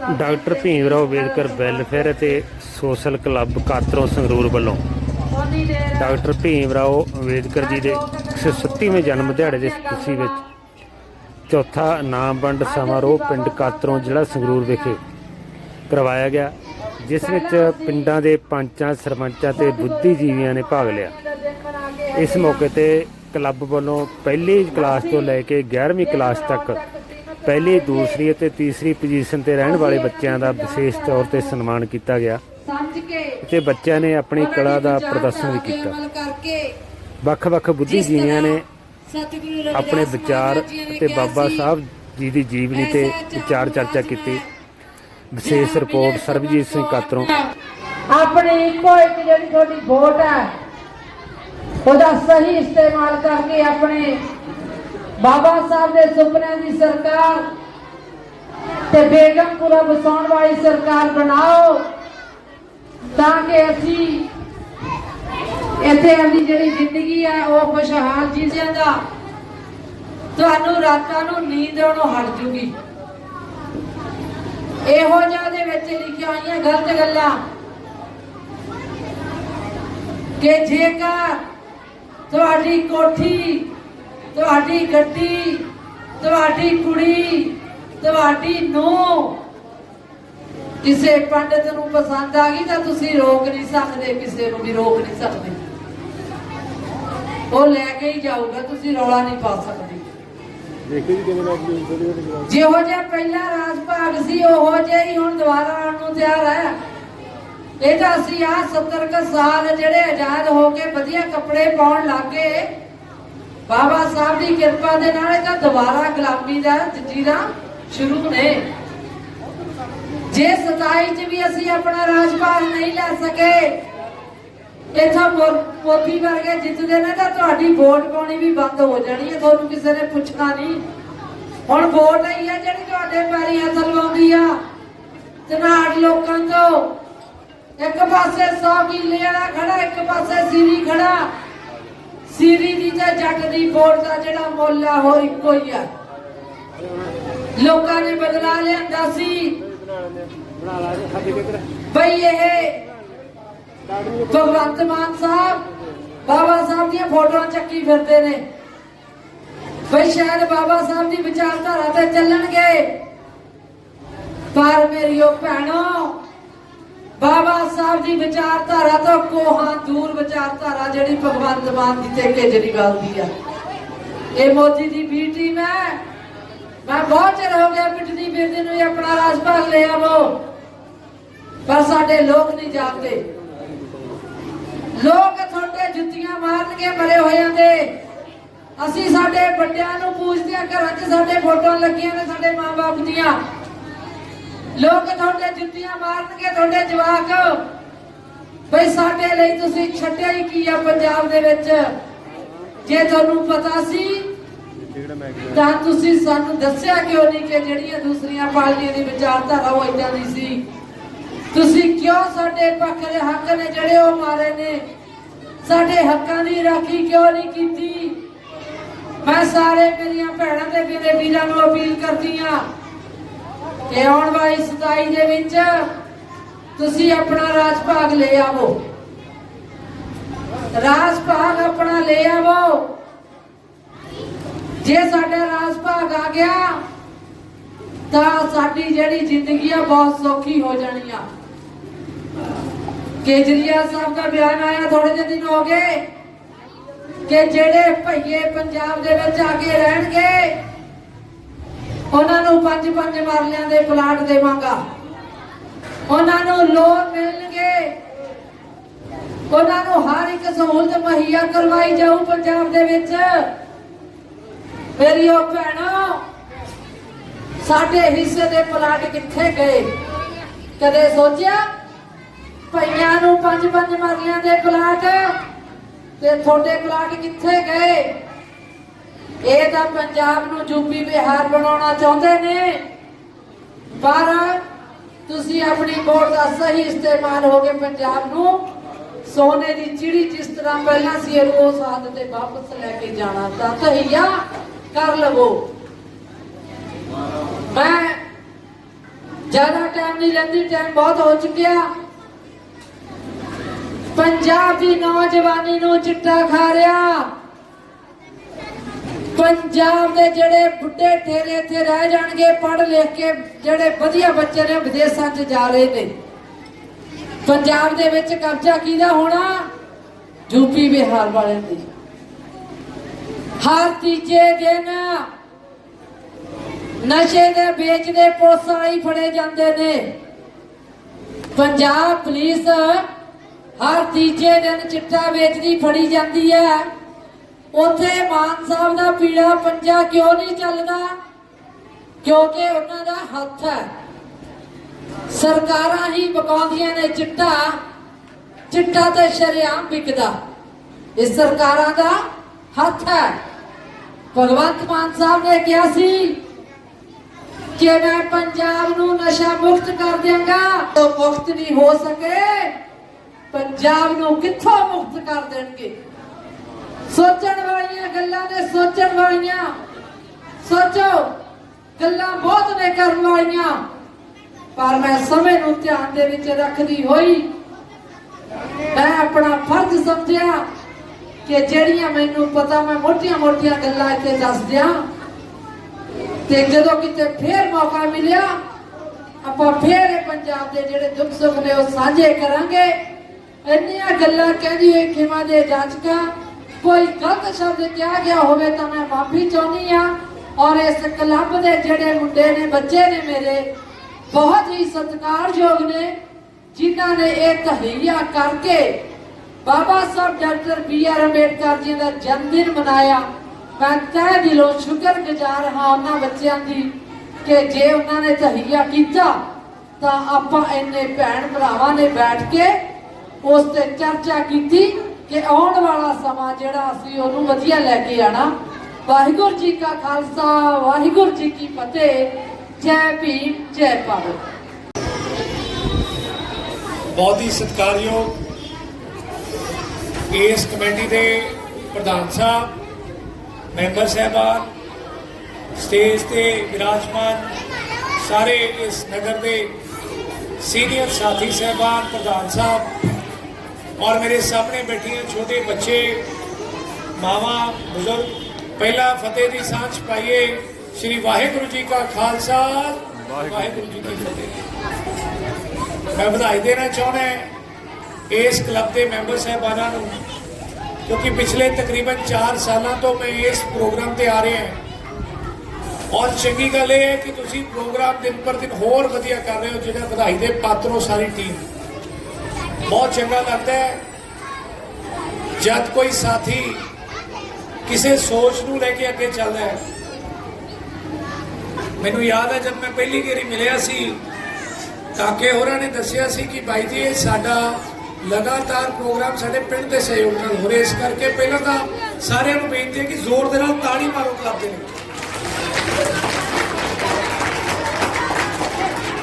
Doctor Bhim Rao Ambedkar welfare ਅਤੇ social club Katron Sangrur ਵੱਲੋਂ doctor Bhim Rao Ambedkar ji ਦੇ 137ਵੇਂ ਜਨਮ ਦਿਹਾੜੇ ਦੀ ਖੁਸ਼ੀ ਵਿੱਚ ਚੌਥਾ ਨਾਮਵੰਡ ਸਮਾਰੋਹ ਪਿੰਡ ਕਾਤਰੋਂ ਜ਼ਿਲ੍ਹਾ ਸੰਗਰੂਰ ਵਿਖੇ ਕਰਵਾਇਆ ਗਿਆ, ਜਿਸ ਵਿੱਚ ਪਿੰਡਾਂ ਦੇ ਪੰਚਾਂ, ਸਰਪੰਚਾਂ ਤੇ ਬੁੱਧੀਜੀਵੀਆਂ ਨੇ ਭਾਗ ਲਿਆ। ਇਸ ਮੌਕੇ ਤੇ ਕਲੱਬ ਵੱਲੋਂ ਪਹਿਲੀ ਕਲਾਸ ਤੋਂ ਲੈ ਕੇ 11ਵੀਂ ਕਲਾਸ ਤੱਕ ਪਹਿਲੀ, ਦੂਸਰੀ ਅਤੇ ਤੀਸਰੀ ਪੋਜੀਸ਼ਨ ਤੇ ਰਹਿਣ ਵਾਲੇ ਬੱਚਿਆਂ ਦਾ ਵਿਸ਼ੇਸ਼ ਤੌਰ ਤੇ ਸਨਮਾਨ ਕੀਤਾ ਗਿਆ। ਸਮਝ ਤੇ ਬੱਚਿਆਂ ਨੇ ਆਪਣੀ ਕਲਾ ਦਾ ਪ੍ਰਦਰਸ਼ਨ ਵੀ ਕੀਤਾ। ਵੱਖ-ਵੱਖ ਬੁੱਧੀਜੀਵੀਆਂ ਨੇ ਆਪਣੇ ਵਿਚਾਰ ਮਹਾਰਾਜ ਅਤੇ ਬਾਬਾ ਸਾਹਿਬ ਜੀ ਦੀ ਜੀਵਨੀ ਤੇ ਵਿਚਾਰ ਚਰਚਾ ਕੀਤੀ। ਵਿਸ਼ੇਸ਼ ਰਿਪੋਰਟ ਸਰਬਜੀਤ ਸਿੰਘ ਕਾਤਰੋਂ। ਆਪਣੀ ਇੱਕੋ ਇੱਕ ਜਿਹੜੀ ਤੁਹਾਡੀ ਵੋਟ ਹੈ, ਉਹਦਾ ਸਹੀ ਇਸਤੇਮਾਲ ਕਰਕੇ ਆਪਣੇ ਬਾਬਾ ਸਾਹਿਬ ਦੇ ਸੁਪਨਿਆਂ ਦੀ ਸਰਕਾਰ ਤੇ ਬੇਗਮਪੁਰਾ ਵਸਾਉਣ ਵਾਲੀ ਸਰਕਾਰ ਬਣਾਓ ਤਾਂ ਕਿ ਅਸੀਂ ਇੱਥੇ ਆਪਣੀ ਜਿਹੜੀ ਜ਼ਿੰਦਗੀ ਹੈ ਉਹ ਖੁਸ਼ਹਾਲ ਜੀ ਦਾ, ਤੁਹਾਨੂੰ ਰਾਤਾਂ ਨੂੰ ਨੀਂਦ ਆਉਣੋਂ ਹਟ ਜੂਗੀ। ਇਹੋ ਜਿਹਾ ਦੇ ਵਿੱਚ ਲਿਖੀਆਂ ਹੋਈਆਂ ਗਲਤ ਗੱਲਾਂ ਕਿ ਜੇਕਰ ਤੁਹਾਡੀ ਕੋਠੀ ਤੁਹਾਡੀ ਗੱਡੀ ਤੁਹਾਡੀ ਕੁੜੀ ਤੁਹਾਡੀ ਨੂੰਹ। ਕਿਸੇ ਪੰਡਤ ਨੂੰ ਪਸੰਦ ਆ ਗਈ ਤਾਂ ਤੁਸੀਂ ਰੋਕ ਨਹੀਂ ਸਕਦੇ ਕਿਸੇ ਨੂੰ ਵੀ ਰੋਕ ਨਹੀਂ ਸਕਦੇ। ਉਹ ਲੈ ਕੇ ਹੀ ਜਾਊਗਾ ਤੁਸੀਂ ਰੌਲਾ ਨਹੀਂ ਪਾ ਸਕਦੇ। ਜਿਹੋ ਜਿਹਾ ਪਹਿਲਾ ਰਾਜ ਭਾਗ ਸੀ ਉਹੋ ਜਿਹਾ ਹੀ ਹੁਣ ਦੁਬਾਰਾ ਆਉਣ ਨੂੰ ਤਿਆਰ ਹੈ। ਇਹ ਤਾਂ ਅਸੀਂ ਆ 70 ਕ ਸਾਲ ਜਿਹੜੇ ਆਜ਼ਾਦ ਹੋ ਕੇ ਵਧੀਆ ਕੱਪੜੇ ਪਾਉਣ ਲੱਗੇ ਬਾਬਾ ਸਾਹਿਬ ਦੀ ਕਿਰਪਾ ਦੇ ਨਾਲ ਇਹ ਦੁਬਾਰਾ ਗੁਲਾਮੀ ਦਾ ਜੰਜੀਰਾਂ ਸ਼ੁਰੂ ਨੇ ਜੇ 27 ਚ ਵੀ ਅਸੀਂ ਆਪਣਾ ਰਾਜ ਨਹੀਂ ਲੈ ਸਕੇ, ਇਥੋਂ ਮੋਦੀ ਵਰਗੇ ਜਿੱਤਦੇ ਨੇ ਤਾਂ ਤੁਹਾਡੀ ਵੋਟ ਪਾਉਣੀ ਵੀ ਬੰਦ ਹੋ ਜਾਣੀ ਹੈ, ਤੁਹਾਨੂੰ ਕਿਸੇ ਨੇ ਪੁੱਛਣਾ ਨਹੀਂ। ਹੁਣ ਵੋਟ ਆਈ ਹੈ ਜਿਹੜੀ ਤੁਹਾਡੇ ਪੈਰੀ ਹੱਥ ਲਵਾਉਂਦੀ ਆ। ਤਨਾੜ ਲੋਕਾਂ ਤੋਂ ਇੱਕ ਪਾਸੇ 100 ਕਿੱਲੇ ਵਾਲਾ ਖੜਾ, ਇੱਕ ਪਾਸੇ ਸੀਰੀ ਖੜਾ। ਸੀਰੀ ਦੀ ਤੇ ਜੱਟ ਦੀ ਵੋਟ ਦਾ ਜਿਹੜਾ ਮੁੱਲ ਆ, ਉਹ ਇੱਕੋ ਹੀ ਆ। ਲੋਕਾਂ ਨੇ ਬਦਲਾ ਲਿਆਂਦਾ ਸੀ। ਬਈ ਇਹ ਭਗਵੰਤ ਮਾਨ ਸਾਹਿਬ, ਬਾਬਾ ਸਾਹਿਬ ਦੀਆਂ ਫੋਟੋਆਂ ਚੱਕੀ ਫਿਰਦੇ ਨੇ। ਬਈ ਸ਼ਾਇਦ ਬਾਬਾ ਸਾਹਿਬ ਦੀ ਵਿਚਾਰਧਾਰਾ ਤੇ ਚੱਲਣਗੇ। ਪਰ ਮੇਰੀਓ ਭੈਣੋ ਬਾਬਾ ਸਾਹਿਬ ਦੀ ਵਿਚਾਰਧਾਰਾ ਤੋਂ ਕੋਹਾਂ ਦੂਰ ਵਿਚਾਰਧਾਰਾ ਜਿਹੜੀ ਭਗਵੰਤ ਮਾਨ ਦੀ ਤੇ ਕੇਜਰੀਵਾਲ ਦੀ ਆ। ਇਹ ਮੋਦੀ ਦੀ ਬੀ ਟੀਮ ਹੈ। ਮੈਂ ਬਹੁਤ ਚਿਰ ਹੋ ਗਿਆ ਪਿੱਟਦੀ ਫਿਰਦੀ ਨੂੰ ਆਪਣਾ ਰਾਜ ਲੈ ਆਵੋ। ਪਰ ਸਾਡੇ ਲੋਕ ਨਹੀਂ ਜਾਣਦੇ। ਲੋਕ ਤੁਹਾਡੇ ਜੁੱਤੀਆਂ ਮਾਰਨਗੇ ਮਰੇ ਹੋਇਆਂ ਦੇ। ਅਸੀਂ ਸਾਡੇ ਵੱਡਿਆਂ ਨੂੰ ਪੂਜਦੇ ਆ ਘਰਾਂ 'ਚ ਸਾਡੇ ਫੋਟੋਆਂ ਲੱਗੀਆਂ ਨੇ ਸਾਡੇ ਮਾਪੇ ਦੀਆਂ। ਲੋਕ ਤੁਹਾਡੇ ਜੁੱਤੀਆਂ ਮਾਰਨਗੇ, ਤੁਹਾਡੇ ਜਵਾਕ। ਬਈ ਸਾਡੇ ਲਈ ਤੁਸੀਂ ਛੱਡਿਆ ਹੀ ਕੀ ਆ ਪੰਜਾਬ ਦੇ ਵਿੱਚ? ਜੇ ਤੁਹਾਨੂੰ ਪਤਾ ਸੀ, ਤਾਂ ਤੁਸੀਂ ਸਾਨੂੰ ਦੱਸਿਆ ਕਿਉਂ ਨਹੀਂ ਕਿ ਜਿਹੜੀਆਂ ਦੂਸਰੀਆਂ ਪਾਰਟੀਆਂ ਦੀ ਵਿਚਾਰਧਾਰਾ ਉਹ ਇਦਾਂ ਦੀ ਸੀ? ਤੁਸੀਂ ਕਿਉਂ ਸਾਡੇ ਪੱਖ ਦੇ ਹੱਕ ਨੇ ਜਿਹੜੇ ਉਹ ਮਾਰੇ ਨੇ? ਸਾਡੇ ਹੱਕਾਂ ਦੀ ਰਾਖੀ ਕਿਉਂ ਨਹੀਂ ਕੀਤੀ? ਮੈਂ ਸਾਰੇ ਮੇਰੀਆਂ ਭੈਣਾਂ ਤੇ ਮੇਰੇ ਵੀਰਾਂ ਨੂੰ ਅਪੀਲ ਕਰਦੀ ਆ ਕਿ ਆਉਣ ਵਾਲੀ 27 ਦੇ ਵਿੱਚ ਤੁਸੀਂ ਆਪਣਾ ਰਾਜ ਭਾਗ ਲੈ ਆਵੋ। ਰਾਜ ਭਾਗ ਆਪਣਾ ਲੈ ਆਵੋ। ਜੇ ਸਾਡਾ ਰਾਜ ਭਾਗ ਆ ਗਿਆ, ਤਾਂ ਸਾਡੀ ਜਿਹੜੀ ਜ਼ਿੰਦਗੀ ਆ ਬਹੁਤ ਸੌਖੀ ਹੋ ਜਾਣੀ ਆ। ਕੇਜਰੀਵਾਲ ਸਾਹਿਬ ਦਾ ਬਿਆਨ ਆਇਆ ਥੋੜੇ ਜਿਹੇ ਦਿਨ ਹੋ ਗਏ ਕਿ ਜਿਹੜੇ ਭਈਏ ਪੰਜਾਬ ਦੇ ਵਿੱਚ ਆ ਕੇ ਰਹਿਣਗੇ ਉਹਨਾਂ ਨੂੰ ਪੰਜ ਪੰਜ ਮਰਲਿਆਂ ਦੇ ਪਲਾਟ ਦੇਵਾਂਗਾ। ਉਹਨਾਂ ਨੂੰ ਲੋਨ ਮਿਲਣਗੇ। ਉਹਨਾਂ ਨੂੰ ਹਰ ਇੱਕ ਸਹੂਲਤ ਮੁਹੱਈਆ ਕਰਵਾਈ ਜਾਊ ਪੰਜਾਬ ਦੇ ਵਿੱਚ। ਮੇਰੀ ਉਹ ਭੈਣੋ, ਸਾਡੇ ਹਿੱਸੇ ਦੇ ਪਲਾਟ ਕਿੱਥੇ ਗਏ? ਕਦੇ ਸੋਚਿਆ? ਭਈਆਂ ਨੂੰ ਪੰਜ ਪੰਜ ਮਰਲਿਆਂ ਦੇ ਪਲਾਟ ਤੇ ਤੁਹਾਡੇ ਪਲਾਟ ਕਿੱਥੇ ਗਏ? ਇਹ ਤਾਂ ਪੰਜਾਬ ਨੂੰ ਯੂਪੀ, ਬਿਹਾਰ ਬਣਾਉਣਾ ਚਾਹੁੰਦੇ ਨੇ। ਪਰ ਤੁਸੀਂ ਆਪਣੀ ਵੋਟ ਦਾ ਸਹੀ ਇਸਤੇਮਾਲ ਹੋ ਕੇ ਪੰਜਾਬ ਨੂੰ ਸੋਨੇ ਦੀ ਚਿੜੀ ਜਿਸ ਤਰ੍ਹਾਂ ਪਹਿਲਾਂ ਸੀ, ਇਹਨੂੰ ਉਸ ਹੱਦ ਤੇ ਵਾਪਸ ਲੈ ਕੇ ਜਾਣਾ ਤਾਂ ਤਹੀਆ ਕਰ ਲਵੋ। ਮੈਂ ਜ਼ਿਆਦਾ ਟਾਈਮ ਨਹੀਂ ਲੈਂਦੀ ਟਾਈਮ ਬਹੁਤ ਹੋ ਚੁੱਕਿਆ। ਪੰਜਾਬ ਦੀ ਨੌਜਵਾਨੀ ਨੂੰ ਚਿੱਟਾ ਖਾ ਰਿਹਾ। ਪੰਜਾਬ ਦੇ ਜਿਹੜੇ ਬੁੱਢੇ ਠੇਰੇ ਇੱਥੇ ਰਹਿ ਜਾਣਗੇ, ਪੜ੍ਹ ਲਿਖ ਕੇ ਜਿਹੜੇ ਵਧੀਆ ਬੱਚੇ ਨੇ ਵਿਦੇਸ਼ਾਂ 'ਚ ਜਾ ਰਹੇ ਨੇ। ਪੰਜਾਬ ਦੇ ਵਿੱਚ ਕਬਜ਼ਾ ਕਿਹਦਾ ਹੋਣਾ? ਯੂਪੀ ਬਿਹਾਰ ਵਾਲਿਆਂ ਦੀ। ਹਰ ਤੀਜੇ ਦਿਨ ਨਸ਼ੇ ਦੇ ਵੇਚਦੇ ਪੁਲਿਸ ਵਾਲੇ ਹੀ ਫੜੇ ਜਾਂਦੇ ਨੇ। ਪੰਜਾਬ ਪੁਲਿਸ ਹਰ ਤੀਜੇ ਦਿਨ ਚਿੱਟਾ ਵੇਚਦੀ ਫੜੀ ਜਾਂਦੀ ਹੈ। ਉਥੇ ਮਾਨ ਸਾਹਿਬ ਦਾ ਪੀੜਾ ਪੰਜਾ ਕਿਉਂ ਨਹੀਂ ਚੱਲਦਾ? ਕਿਉਂਕਿ ਉਹਨਾਂ ਦਾ ਹੱਥ ਹੈ। ਸਰਕਾਰਾਂ ਹੀ ਬਕਾਉਂਦੀਆਂ ਨੇ ਚਿੱਟਾ। ਚਿੱਟਾ ਤੇ ਸ਼ਰੇਆਮ ਵਿਕਦਾ। ਇਹ ਸਰਕਾਰਾਂ ਦਾ ਹੱਥ ਹੈ। ਭਗਵੰਤ ਮਾਨ ਸਾਹਿਬ ਨੇ ਕਿਹਾ ਸੀ ਕਿ ਮੈਂ ਪੰਜਾਬ ਨੂੰ ਨਸ਼ਾ ਮੁਕਤ ਕਰ ਦਿਆਂਗਾ। ਉਹ ਮੁਕਤ ਨਹੀਂ ਹੋ ਸਕੇ। ਪੰਜਾਬ ਨੂੰ ਕਿੱਥੋਂ ਮੁਕਤ ਕਰ ਦੇਣਗੇ? ਸੋਚਣ ਵਾਲੀਆਂ ਗੱਲਾਂ ਨੇ ਸੋਚਣ ਵਾਲੀਆਂ। ਸੋਚੋ, ਗੱਲਾਂ ਬਹੁਤ ਨੇ ਕਰਨ ਵਾਲੀਆਂ। ਪਰ ਮੈਂ ਸਮੇਂ ਨੂੰ ਧਿਆਨ ਦੇ ਵਿੱਚ ਰੱਖਦੀ ਹੋਈ ਮੈਂ ਆਪਣਾ ਫਰਜ਼ ਸਮਝਿਆ ਕਿ ਜਿਹੜੀਆਂ ਮੈਨੂੰ ਪਤਾ, ਮੈਂ ਮੋਟੀਆਂ-ਮੋਟੀਆਂ ਗੱਲਾਂ ਇੱਥੇ ਦੱਸ ਦਿਆਂ ਤੇ ਜਦੋਂ ਕਿਤੇ ਫੇਰ ਮੌਕਾ ਮਿਲਿਆ, ਆਪਾਂ ਫੇਰ ਪੰਜਾਬ ਦੇ ਜਿਹੜੇ ਦੁੱਖ ਸੁੱਖ ਨੇ ਉਹ ਸਾਂਝੇ ਕਰਾਂਗੇ। ਇੰਨੀਆਂ ਗੱਲਾਂ ਕਹਿੰਦੀ ਹੋਈ ਖਿਮਾ ਦੇ ਜਾਚਕਾ ਕੋਈ ਗਲਤ ਸ਼ਬਦ ਕਿਹਾ ਗਿਆ ਹੋਵੇ ਤਾਂ ਮੈਂ ਮਾਫੀ ਚਾਹੁੰਦੀ ਆ ਔਰ ਇਸ ਕਲੱਬ ਦੇ ਜਿਹੜੇ ਮੁੰਡੇ ਨੇ, ਬੱਚੇ ਨੇ ਮੇਰੇ, ਬਹੁਤ ਹੀ ਸਤਿਕਾਰਯੋਗ ਨੇ, ਜਿਨ੍ਹਾਂ ਨੇ ਇਹ ਤਹਈਆ ਕਰਕੇ Baba Saheb doctor B R Ambedkar ji ਦਾ ਜਨਮ ਦਿਨ ਮਨਾਇਆ। ਮੈਂ ਤਹਿ ਦਿਲੋਂ ਸ਼ੁਕਰਗੁਜ਼ਾਰ ਹਾਂ ਉਹਨਾਂ ਬੱਚਿਆਂ ਦੀ ਕਿ ਜੇ ਉਹਨਾਂ ਨੇ ਤਹਈਆ ਕੀਤਾ, ਤਾਂ ਆਪਾਂ ਇੰਨੇ ਭੈਣ ਭਰਾਵਾਂ ਨੇ ਬੈਠ ਕੇ ਉਸ ਤੇ ਚਰਚਾ ਕੀਤੀ। ਕਿ ਆਉਣ ਵਾਲਾ ਸਮਾਂ ਜਿਹੜਾ ਅਸੀਂ ਉਹਨੂੰ ਵਧੀਆ ਲੈ ਕੇ ਆਣਾ ਵਾਹਿਗੁਰੂ ਜੀ ਕਾ ਖਾਲਸਾ, ਵਾਹਿਗੁਰੂ ਜੀ ਕੀ ਫਤਿਹ। ਜੈ ਭੀਮ, ਜੈ ਭਾਰਤ। ਬਹੁਤ ਹੀ ਸਤਿਕਾਰਯੋਗ ਇਸ ਕਮੇਟੀ ਦੇ ਪ੍ਰਧਾਨ ਸਾਹਿਬ, ਮੈਂਬਰ ਸਾਹਿਬਾਨ, ਸਟੇਜ ਤੇ ਵਿਰਾਜਮਾਨ ਸਾਰੇ ਇਸ ਨਗਰ ਦੇ ਸੀਨੀਅਰ ਸਾਥੀ ਸਾਹਿਬਾਨ, ਪ੍ਰਧਾਨ ਸਾਹਿਬ ਔਰ ਮੇਰੇ ਸਾਹਮਣੇ ਬੈਠੀਆਂ ਛੋਟੇ ਬੱਚੇ ਮਾਵਾਂ ਬਜ਼ੁਰਗ। ਪਹਿਲਾ ਫਤਿਹ ਦੀ ਸਾਂਝ ਪਾਈਏ। ਸ੍ਰੀ ਵਾਹਿਗੁਰੂ ਜੀ ਕਾ ਖਾਲਸਾ। ਵਾਹਿਗੁਰੂ ਜੀ ਕੀ ਫਤਿਹ। ਮੈਂ ਵਧਾਈ ਦੇਣਾ ਚਾਹੁੰਦਾ ਇਸ ਕਲੱਬ ਦੇ ਮੈਂਬਰ ਸਾਹਿਬਾਨਾਂ ਨੂੰ ਕਿਉਂਕਿ ਪਿਛਲੇ ਤਕਰੀਬਨ 4 ਸਾਲਾਂ ਤੋਂ ਮੈਂ ਇਸ ਪ੍ਰੋਗਰਾਮ ਤੇ ਆ ਰਿਹਾ ਹਾਂ। ਔਰ ਚੰਗੀ ਗੱਲ ਇਹ ਹੈ ਕਿ ਤੁਸੀਂ ਪ੍ਰੋਗਰਾਮ ਦਿਨ ਪਰ ਦਿਨ ਹੋਰ ਵਧੀਆ ਕਰ ਰਹੇ ਹੋ ਜਿਹੜਾ ਵਧਾਈ ਦੇ ਪਾਤਰੋ ਸਾਰੀ ਟੀਮ। ਬਹੁਤ ਚੰਗਾ ਲੱਗਦਾ ਹੈ ਜਦ ਕੋਈ ਸਾਥੀ ਕਿਸੇ ਸੋਚ ਨੂੰ ਲੈ ਕੇ ਅੱਗੇ ਚੱਲਦਾ ਹੈ ਮੈਨੂੰ ਯਾਦ ਹੈ ਜਦ ਮੈਂ ਪਹਿਲੀ ਵਾਰੀ ਮਿਲਿਆ ਸੀ ਕਾਕੇ ਹੋਰਾਂ ਨੇ ਦੱਸਿਆ ਸੀ ਕਿ ਭਾਈ ਜੀ ਇਹ ਸਾਡਾ ਲਗਾਤਾਰ ਪ੍ਰੋਗਰਾਮ ਸਾਡੇ ਪਿੰਡ ਦੇ ਸਹਿਯੋਗ ਨਾਲ ਹੋ ਰਿਹਾ ਇਸ ਕਰਕੇ ਪਹਿਲਾਂ ਤਾਂ ਸਾਰਿਆਂ ਨੂੰ ਬੇਨਤੀ ਹੈ ਕਿ ਜ਼ੋਰ ਦੇ ਨਾਲ ਤਾੜੀ ਮਾਰੋ ਕਲੱਬ ਦੇ ਲਈ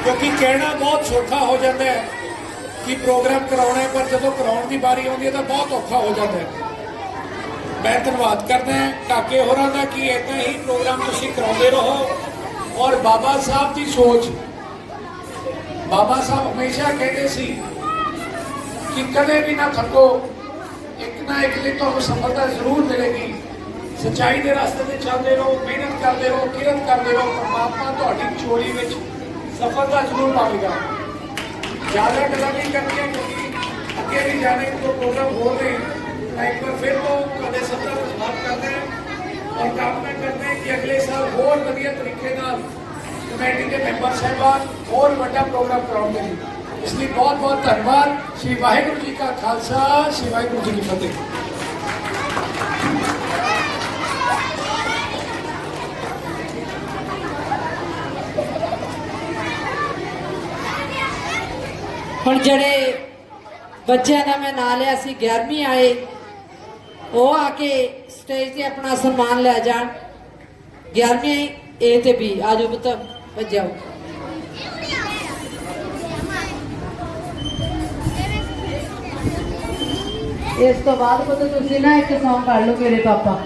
ਕਿਉਂਕਿ ਕਹਿਣਾ ਬਹੁਤ ਸੌਖਾ ਹੋ ਜਾਂਦਾ ਹੈ ਕਿ ਪ੍ਰੋਗਰਾਮ ਕਰਾਉਣਾ ਹੈ ਪਰ ਜਦੋਂ ਕਰਾਉਣ ਦੀ ਵਾਰੀ ਆਉਂਦੀ ਹੈ ਤਾਂ ਬਹੁਤ ਔਖਾ ਹੋ ਜਾਂਦਾ ਹੈ। ਮੈਂ ਧੰਨਵਾਦ ਕਰਦਾ ਹਾਂ ਕਾਕੇ ਹੋਰਾਂ ਦਾ ਕਿ ਇਦਾਂ ਹੀ ਪ੍ਰੋਗਰਾਮ ਤੁਸੀਂ ਕਰਾਉਂਦੇ ਰਹੋ। ਔਰ ਬਾਬਾ ਸਾਹਿਬ ਦੀ ਸੋਚ, ਬਾਬਾ ਸਾਹਿਬ ਹਮੇਸ਼ਾ ਕਹਿੰਦੇ ਸੀ ਕਿ ਕਦੇ ਵੀ ਨਾ ਥੱਕੋ ਇੱਕ ਨਾ ਇੱਕ ਦਿਨ ਤੁਹਾਨੂੰ ਸਫਲਤਾ ਜ਼ਰੂਰ ਮਿਲੇਗੀ। ਸੱਚਾਈ ਦੇ ਰਸਤੇ ਤੇ ਚੱਲਦੇ ਰਹੋ, ਮਿਹਨਤ ਕਰਦੇ ਰਹੋ, ਕਿਰਤ ਕਰਦੇ ਰਹੋ, ਪਰਮਾਤਮਾ ਤੁਹਾਡੀ ਚੋਰੀ ਵਿੱਚ ਸਫਲਤਾ ਜ਼ਰੂਰ ਪਾਵੇਗਾ। ਜ਼ਿਆਦਾ ਗੱਲਾਂ ਨਹੀਂ ਕਰਨੀਆਂ ਕਿਉਂਕਿ ਅੱਗੇ ਵੀ ਜਾਣੇ ਤੋਂ ਪ੍ਰੋਗਰਾਮ ਹੋ ਰਹੇ ਤਾਂ ਇੱਕ ਵਾਰ ਫਿਰ ਤੋਂ ਤੁਹਾਡੇ ਸਭ ਦਾ ਧੰਨਵਾਦ ਕਰਦੇ ਹਾਂ ਔਰ ਕਾਮਨਾ ਕਰਦੇ ਹਾਂ ਕਿ ਅਗਲੇ ਸਾਲ ਹੋਰ ਵਧੀਆ ਤਰੀਕੇ ਨਾਲ ਕਮੇਟੀ ਦੇ ਮੈਂਬਰ ਸਾਹਿਬਾਨ ਹੋਰ ਵੱਡਾ ਪ੍ਰੋਗਰਾਮ ਕਰਾਉਣਗੇ ਨੇ ਇਸ ਲਈ ਬਹੁਤ ਬਹੁਤ ਧੰਨਵਾਦ। ਸ਼੍ਰੀ ਵਾਹਿਗੁਰੂ ਜੀ ਕਾ ਖਾਲਸਾ, ਸ਼੍ਰੀ ਵਾਹਿਗੁਰੂ ਜੀ ਕੀ ਫਤਿਹ। ਹੁਣ ਜਿਹੜੇ ਬੱਚਿਆਂ ਦਾ ਮੈਂ ਨਾਂ ਲਿਆ ਸੀ 11ਵੀਂ ਆਏ, ਉਹ ਆ ਕੇ ਸਟੇਜ ਤੇ ਆਪਣਾ ਸਨਮਾਨ ਲੈ ਜਾਣ। 11ਵੀਂ ਏ ਤੇ ਬੀ ਆਜੋ ਪੁੱਤ ਭੱਜਾਓ ਇਸ ਤੋਂ ਬਾਅਦ ਪੁੱਤ ਤੁਸੀਂ ਨਾ ਇੱਕ ਸੌਂਗ ਪੜ ਲਓ ਮੇਰੇ ਪਾਪਾ।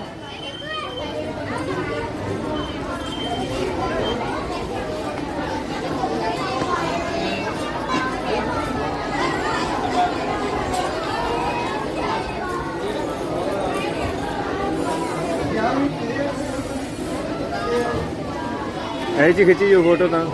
ਐ ਖਿੱਚੀ ਜੋ ਫੋਟੋ ਤਾਂ।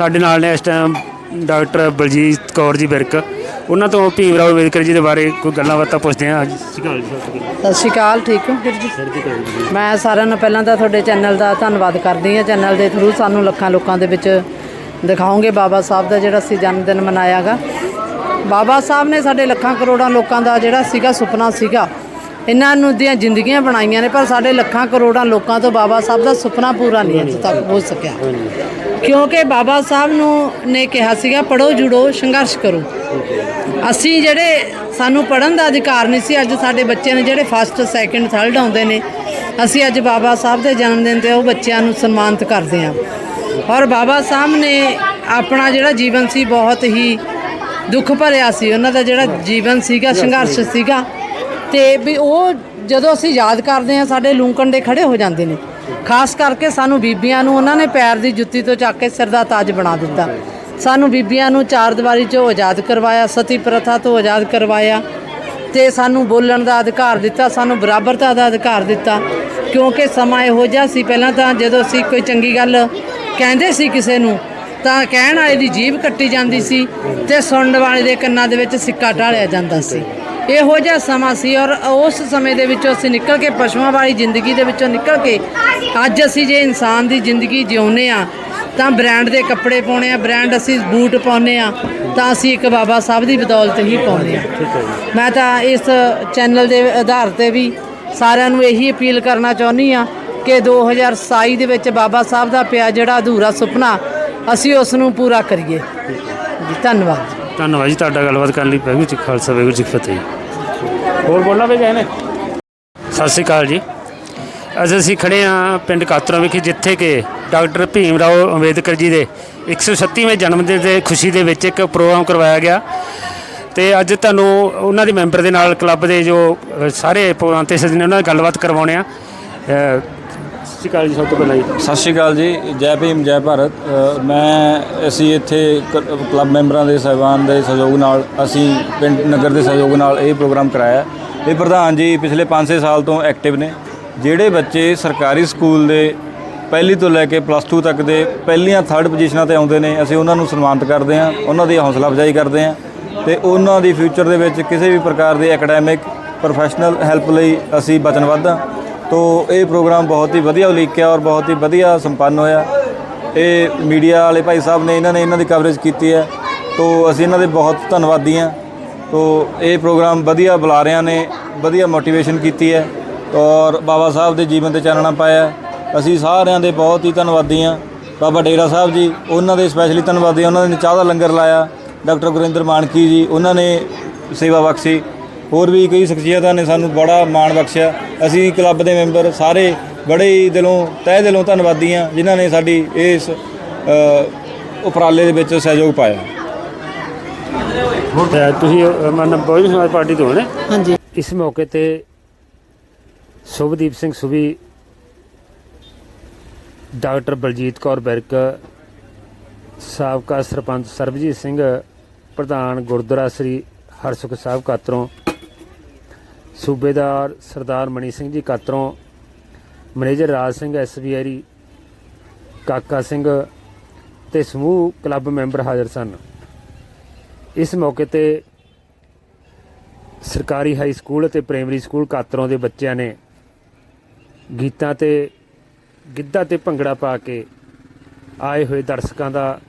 ਸਾਡੇ ਨਾਲ ਨੇ ਇਸ ਟਾਈਮ ਡਾਕਟਰ ਬਲਜੀਤ ਕੌਰ ਜੀ ਬਿਰਕ ਉਹਨਾਂ ਤੋਂ ਭੀਮ ਰਾਓ ਅੰਬੇਦਕਰ ਜੀ ਦੇ ਬਾਰੇ ਕੋਈ ਗੱਲਾਂ ਬਾਤਾਂ ਪੁੱਛਦੇ ਹਾਂ ਅੱਜ। ਸਿਕਾਲ ਜੀ ਸਤਿ ਸ਼੍ਰੀ ਅਕਾਲ। ਠੀਕ ਹੋ ਵੀਰ ਜੀ? ਮੈਂ ਸਾਰਿਆਂ ਨੂੰ ਪਹਿਲਾਂ ਤਾਂ ਤੁਹਾਡੇ ਚੈਨਲ ਦਾ ਧੰਨਵਾਦ ਕਰਦੀ ਹਾਂ। ਚੈਨਲ ਦੇ ਥਰੂ ਸਾਨੂੰ ਲੱਖਾਂ ਲੋਕਾਂ ਦੇ ਵਿੱਚ ਦਿਖਾਓਗੇ। ਬਾਬਾ ਸਾਹਿਬ ਦਾ ਜਿਹੜਾ ਅਸੀਂ ਜਨਮ ਦਿਨ ਮਨਾਇਆਗਾ। ਬਾਬਾ ਸਾਹਿਬ ਨੇ ਸਾਡੇ ਲੱਖਾਂ ਕਰੋੜਾਂ ਲੋਕਾਂ ਦਾ ਜਿਹੜਾ ਸੀਗਾ ਸੁਪਨਾ ਸੀਗਾ। ਇਹਨਾਂ ਨੂੰ ਦੀਆਂ ਜ਼ਿੰਦਗੀਆਂ ਬਣਾਈਆਂ ਨੇ, ਪਰ ਸਾਡੇ ਲੱਖਾਂ ਕਰੋੜਾਂ ਲੋਕਾਂ ਤੋਂ ਬਾਬਾ ਸਾਹਿਬ ਦਾ ਸੁਪਨਾ ਪੂਰਾ ਨਹੀਂ ਅੱਜ ਤੱਕ ਹੋ ਸਕਿਆ। ਕਿਉਂਕਿ ਬਾਬਾ ਸਾਹਿਬ ਨੂੰ ਨੇ ਕਿਹਾ ਸੀਗਾ ਪੜੋ ਜੁੜੋ, ਸੰਘਰਸ਼ ਕਰੋ। ਅਸੀਂ ਜਿਹੜੇ ਸਾਨੂੰ ਪੜਨ ਦਾ ਅਧਿਕਾਰ ਨਹੀਂ ਸੀ, ਅੱਜ ਸਾਡੇ ਬੱਚੇ ਨੇ ਜਿਹੜੇ ਫਸਟ ਸੈਕਿੰਡ ਥਰਡ ਆਉਂਦੇ ਨੇ, ਅਸੀਂ ਅੱਜ ਬਾਬਾ ਸਾਹਿਬ ਦੇ ਜਨਮ ਦਿਨ ਤੇ ਉਹ ਬੱਚਿਆਂ ਨੂੰ ਸਨਮਾਨਿਤ ਕਰਦੇ ਹਾਂ। ਔਰ ਬਾਬਾ ਸਾਹਿਬ ਨੇ ਆਪਣਾ ਜਿਹੜਾ ਜੀਵਨ ਸੀ, ਬਹੁਤ ਹੀ ਦੁੱਖ ਭਰਿਆ ਸੀ। ਉਹਨਾਂ ਦਾ ਜਿਹੜਾ ਜੀਵਨ ਸੀਗਾ, ਸੰਘਰਸ਼ ਸੀਗਾ ਤੇ ਵੀ ਉਹ ਜਦੋਂ ਅਸੀਂ ਯਾਦ ਕਰਦੇ ਹਾਂ, ਸਾਡੇ ਲੂੰ ਕੰਡੇ ਖੜੇ ਹੋ ਜਾਂਦੇ ਨੇ। ਖਾਸ ਕਰਕੇ ਸਾਨੂੰ ਬੀਬੀਆਂ ਨੂੰ ਉਹਨਾਂ ਨੇ ਪੈਰ ਦੀ ਜੁੱਤੀ ਤੋਂ ਚੱਕ ਕੇ ਸਿਰ ਦਾ ਤਾਜ ਬਣਾ ਦਿੱਤਾ। ਸਾਨੂੰ ਬੀਬੀਆਂ ਨੂੰ ਚਾਰ ਦੀਵਾਰੀ ਚੋਂ ਆਜ਼ਾਦ ਕਰਵਾਇਆ, ਸਤੀ ਪ੍ਰਥਾ ਤੋਂ ਆਜ਼ਾਦ ਕਰਵਾਇਆ ਤੇ ਸਾਨੂੰ ਬੋਲਣ ਦਾ ਅਧਿਕਾਰ ਦਿੱਤਾ, ਸਾਨੂੰ ਬਰਾਬਰਤਾ ਦਾ ਅਧਿਕਾਰ ਦਿੱਤਾ। ਕਿਉਂਕਿ ਸਮਾਂ ਇਹੋ ਜਿਹਾ ਸੀ ਪਹਿਲਾਂ ਤਾਂ ਜਦੋਂ ਅਸੀਂ ਕੋਈ ਚੰਗੀ ਗੱਲ ਕਹਿੰਦੇ ਸੀ ਕਿਸੇ ਨੂੰ, ਤਾਂ ਕਹਿਣ ਵਾਲੇ ਦੀ ਜੀਭ ਕੱਟੀ ਜਾਂਦੀ ਸੀ ਤੇ ਸੁਣਨ ਵਾਲੇ ਦੇ ਕੰਨਾਂ ਦੇ ਵਿੱਚ ਸਿੱਕਾ ਢਾਲਿਆ ਜਾਂਦਾ ਸੀ। ਇਹੋ ਜਿਹਾ ਸਮਾਂ ਸੀ ਔਰ ਉਸ ਸਮੇਂ ਦੇ ਵਿੱਚੋਂ ਅਸੀਂ ਨਿਕਲ ਕੇ ਪਸ਼ੂਆਂ ਵਾਲੀ ਜ਼ਿੰਦਗੀ ਦੇ ਵਿੱਚੋਂ ਨਿਕਲ ਕੇ ਅੱਜ ਅਸੀਂ ਜੇ ਇਨਸਾਨ ਦੀ ਜ਼ਿੰਦਗੀ ਜਿਉਂਦੇ ਆ ਤਾਂ ਬ੍ਰਾਂਡ ਦੇ ਕੱਪੜੇ ਪਾਉਣੇ ਆ ਬ੍ਰਾਂਡ ਅਸੀਂ ਬੂਟ ਪਾਉਨੇ ਆ ਤਾਂ ਅਸੀਂ ਇੱਕ ਬਾਬਾ ਸਾਹਿਬ ਦੀ ਬਦੌਲਤ ਹੀ ਪਾਉਂਦੇ ਆ ਮੈਂ ਤਾਂ ਇਸ ਚੈਨਲ ਦੇ ਆਧਾਰ ਤੇ ਵੀ ਸਾਰਿਆਂ ਨੂੰ ਇਹੀ ਅਪੀਲ ਕਰਨਾ ਚਾਹੁੰਦੀ ਆ ਕਿ 2027 ਦੇ ਵਿੱਚ ਬਾਬਾ ਸਾਹਿਬ ਦਾ ਪਿਆ ਜਿਹੜਾ ਅਧੂਰਾ ਸੁਪਨਾ ਅਸੀਂ ਉਸ ਨੂੰ ਪੂਰਾ ਕਰੀਏ। ਜੀ ਧੰਨਵਾਦ। ਧੰਨਵਾਦ ਜੀ ਤੁਹਾਡਾ ਗੱਲਬਾਤ ਕਰਨ ਲਈ। ਵਾਹਿਗੁਰੂ ਜੀ ਖਾਲਸਾ ਵਾਹਿਗੁਰੂ ਜੀ ਫਤਿਹ। ਹੋਰ ਬੋਲਣਾ ਵੀ ਗਏ ਨੇ? ਸਤਿ ਸ਼੍ਰੀ ਅਕਾਲ ਜੀ। ਅੱਜ ਅਸੀਂ ਖੜੇ ਹਾਂ ਪਿੰਡ ਕਾਤਰਾ ਵਿਖੇ ਜਿੱਥੇ ਕਿ ਡਾਕਟਰ ਭੀਮ ਰਾਓ ਅੰਬੇਦਕਰ ਜੀ ਦੇ 136ਵੇਂ ਜਨਮ ਦਿਨ ਦੇ ਖੁਸ਼ੀ ਦੇ ਵਿੱਚ ਇੱਕ ਪ੍ਰੋਗਰਾਮ ਕਰਵਾਇਆ ਗਿਆ। ਤੇ ਅੱਜ ਤੁਹਾਨੂੰ ਉਹਨਾਂ ਦੇ ਮੈਂਬਰ ਦੇ ਨਾਲ ਕਲੱਬ ਦੇ ਜੋ ਸਾਰੇ ਪ੍ਰੋਗਰਾਮ ਤੇ ਸੱਜਣੇ ਉਹਨਾਂ ਨਾਲ ਗੱਲਬਾਤ ਕਰਵਾਉਣੇ ਆ ਸਤਿ ਸ਼੍ਰੀ ਅਕਾਲ ਜੀ ਸਭ ਤੋਂ ਪਹਿਲਾਂ ਜੀ। ਸਤਿ ਸ਼੍ਰੀ ਅਕਾਲ ਜੀ। ਜੈ ਭੀਮ ਜੈ ਭਾਰਤ। ਮੈਂ ਅਸੀਂ ਇੱਥੇ ਕ- ਕਲੱਬ ਮੈਂਬਰਾਂ ਦੇ ਸਹਿਬਾਨ ਦੇ ਸਹਿਯੋਗ ਨਾਲ ਅਸੀਂ ਪਿੰਡ ਨਗਰ ਦੇ ਸਹਿਯੋਗ ਨਾਲ ਇਹ ਪ੍ਰੋਗਰਾਮ ਕਰਾਇਆ। ਇਹ ਪ੍ਰਧਾਨ ਜੀ ਪਿਛਲੇ 5-6 ਸਾਲ ਤੋਂ ਐਕਟਿਵ ਨੇ। ਜਿਹੜੇ ਬੱਚੇ ਸਰਕਾਰੀ ਸਕੂਲ ਦੇ ਪਹਿਲੀ ਤੋਂ ਲੈ ਕੇ ਪਲੱਸ 2 ਤੱਕ ਦੇ ਪਹਿਲੀਆਂ ਥਰਡ ਪੋਜੀਸ਼ਨਾਂ ਤੇ ਆਉਂਦੇ ਨੇ, ਅਸੀਂ ਉਹਨਾਂ ਨੂੰ ਸਨਮਾਨਿਤ ਕਰਦੇ ਹਾਂ, ਉਹਨਾਂ ਦੀ ਹੌਸਲਾ ਅਫਜ਼ਾਈ ਕਰਦੇ ਹਾਂ ਤੇ ਉਹਨਾਂ ਦੀ ਫਿਊਚਰ ਦੇ ਵਿੱਚ ਕਿਸੇ ਵੀ ਪ੍ਰਕਾਰ ਦੇ ਐਕੈਡੈਮਿਕ ਪ੍ਰੋਫੈਸ਼ਨਲ ਹੈਲਪ ਲਈ ਅਸੀਂ ਵਚਨਬੱਧ ਹਾਂ ਤੋ ਇਹ ਪ੍ਰੋਗਰਾਮ ਬਹੁਤ ਹੀ ਵਧੀਆ ਉਲੀਕਿਆ ਔਰ ਬਹੁਤ ਹੀ ਵਧੀਆ ਸੰਪੰਨ ਹੋਇਆ। ਇਹ ਮੀਡੀਆ ਵਾਲੇ ਭਾਈ ਸਾਹਿਬ ਨੇ, ਇਹਨਾਂ ਨੇ ਇਹਨਾਂ ਦੀ ਕਵਰੇਜ ਕੀਤੀ ਹੈ। ਤੋ ਅਸੀਂ ਇਹਨਾਂ ਦੇ ਬਹੁਤ ਧੰਨਵਾਦੀ ਹਾਂ। ਤੋ ਇਹ ਪ੍ਰੋਗਰਾਮ ਵਧੀਆ ਬੁਲਾਰਿਆਂ ਨੇ, ਵਧੀਆ ਮੋਟੀਵੇਸ਼ਨ ਕੀਤੀ ਹੈ ਔਰ ਬਾਬਾ ਸਾਹਿਬ ਦੇ ਜੀਵਨ ਤੇ ਚਾਨਣਾ ਪਾਇਆ ਅਸੀਂ ਸਾਰਿਆਂ ਦੇ ਬਹੁਤ ਹੀ ਧੰਨਵਾਦੀ ਹਾਂ। ਬਾਬਾ ਡੇਰਾ ਸਾਹਿਬ ਜੀ, ਉਹਨਾਂ ਦੇ ਸਪੈਸ਼ਲੀ ਧੰਨਵਾਦੀ ਹਾਂ। ਉਹਨਾਂ ਨੇ ਚਾਹ ਦਾ ਲੰਗਰ ਲਾਇਆ। ਡਾਕਟਰ ਗੁਰਿੰਦਰ ਮਾਨਕੀ ਜੀ, ਉਹਨਾਂ ਨੇ ਸੇਵਾ ਬਖਸ਼ੀ। ਹੋਰ ਵੀ ਕਈ ਸ਼ਖਸੀਅਤਾਂ ਨੇ ਸਾਨੂੰ ਬੜਾ ਮਾਣ ਬਖਸ਼ਿਆ। ਅਸੀਂ ਕਲੱਬ ਦੇ ਮੈਂਬਰ ਸਾਰੇ ਬੜੇ ਹੀ ਦਿਲੋਂ, ਤਹਿ ਦਿਲੋਂ ਧੰਨਵਾਦੀ ਹਾਂ, ਜਿਨ੍ਹਾਂ ਨੇ ਸਾਡੀ ਇਸ ਉਪਰਾਲੇ ਦੇ ਵਿੱਚ ਸਹਿਯੋਗ ਪਾਇਆ। ਤੁਸੀਂ ਮਨ ਬਹੁਜਨ ਸਮਾਜ ਪਾਰਟੀ ਤੋਂ ਹੋ ਨੇ? ਹਾਂਜੀ। ਇਸ ਮੌਕੇ ਤੇ ਸ਼ੁਭਦੀਪ ਸਿੰਘ ਸੁਭੀ ਡਾਕਟਰ ਬਲਜੀਤ ਕੌਰ ਬਿਰਕ ਸਾਬਕਾ ਸਰਪੰਚ ਸਰਬਜੀਤ ਸਿੰਘ ਪ੍ਰਧਾਨ ਗੁਰਦੁਆਰਾ ਸ੍ਰੀ ਹਰਸੁਖ ਸਾਹਿਬ ਕਾਤਰੋਂ ਸੂਬੇਦਾਰ ਸਰਦਾਰ ਮਣੀ ਸਿੰਘ ਜੀ ਕਾਤਰੋਂ ਮੈਨੇਜਰ ਰਾਜ ਸਿੰਘ ਐਸਬੀਆਈ ਕਾਕਾ ਸਿੰਘ ਤੇ ਸਮੂਹ ਕਲੱਬ ਮੈਂਬਰ ਹਾਜ਼ਰ ਸਨ। ਇਸ ਮੌਕੇ ਤੇ ਸਰਕਾਰੀ ਹਾਈ ਸਕੂਲ ਅਤੇ ਪ੍ਰਾਇਮਰੀ ਸਕੂਲ ਕਾਤਰੋਂ ਦੇ ਬੱਚਿਆਂ ਨੇ ਗੀਤਾਂ ਤੇ ਗਿੱਧਾ ਤੇ ਭੰਗੜਾ ਪਾ ਕੇ ਆਏ ਹੋਏ ਦਰਸ਼ਕਾਂ ਦਾ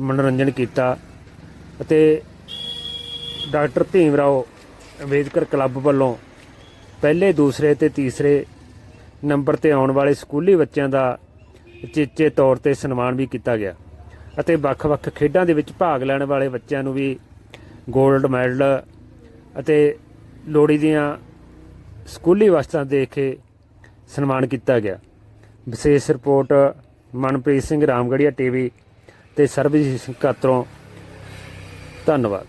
ਮਨੋਰੰਜਨ ਕੀਤਾ ਅਤੇ ਡਾਕਟਰ ਭੀਮ ਰਾਓ ਅੰਬੇਦਕਰ ਕਲੱਬ ਵੱਲੋਂ ਪਹਿਲੇ, ਦੂਸਰੇ ਤੇ ਤੀਸਰੇ ਨੰਬਰ ਤੇ ਆਉਣ ਵਾਲੇ ਸਕੂਲੀ ਬੱਚਿਆਂ ਦਾ ਉਚੇਚੇ ਤੌਰ ਤੇ ਸਨਮਾਨ ਵੀ ਕੀਤਾ ਗਿਆ। ਅਤੇ ਵੱਖ-ਵੱਖ ਖੇਡਾਂ ਦੇ ਵਿੱਚ ਭਾਗ ਲੈਣ ਵਾਲੇ ਬੱਚਿਆਂ ਨੂੰ ਵੀ 골ਡ ਮੈਡਲ ਅਤੇ ਲੋੜੀ ਦੀਆਂ ਸਕੂਲੀ ਵਸਤਾਂ ਦੇ ਕੇ ਸਨਮਾਨ ਕੀਤਾ ਗਿਆ। ਵਿਸ਼ੇਸ਼ ਰਿਪੋਰਟ ਮਨਪ੍ਰੀਤ ਸਿੰਘ ਰਾਮਗੜੀਆ ਟੀਵੀ ਤੇ ਸਰਬਜੀਤ ਸਿੰਘ ਕਾਤਰੋਂ ਧੰਨਵਾਦ।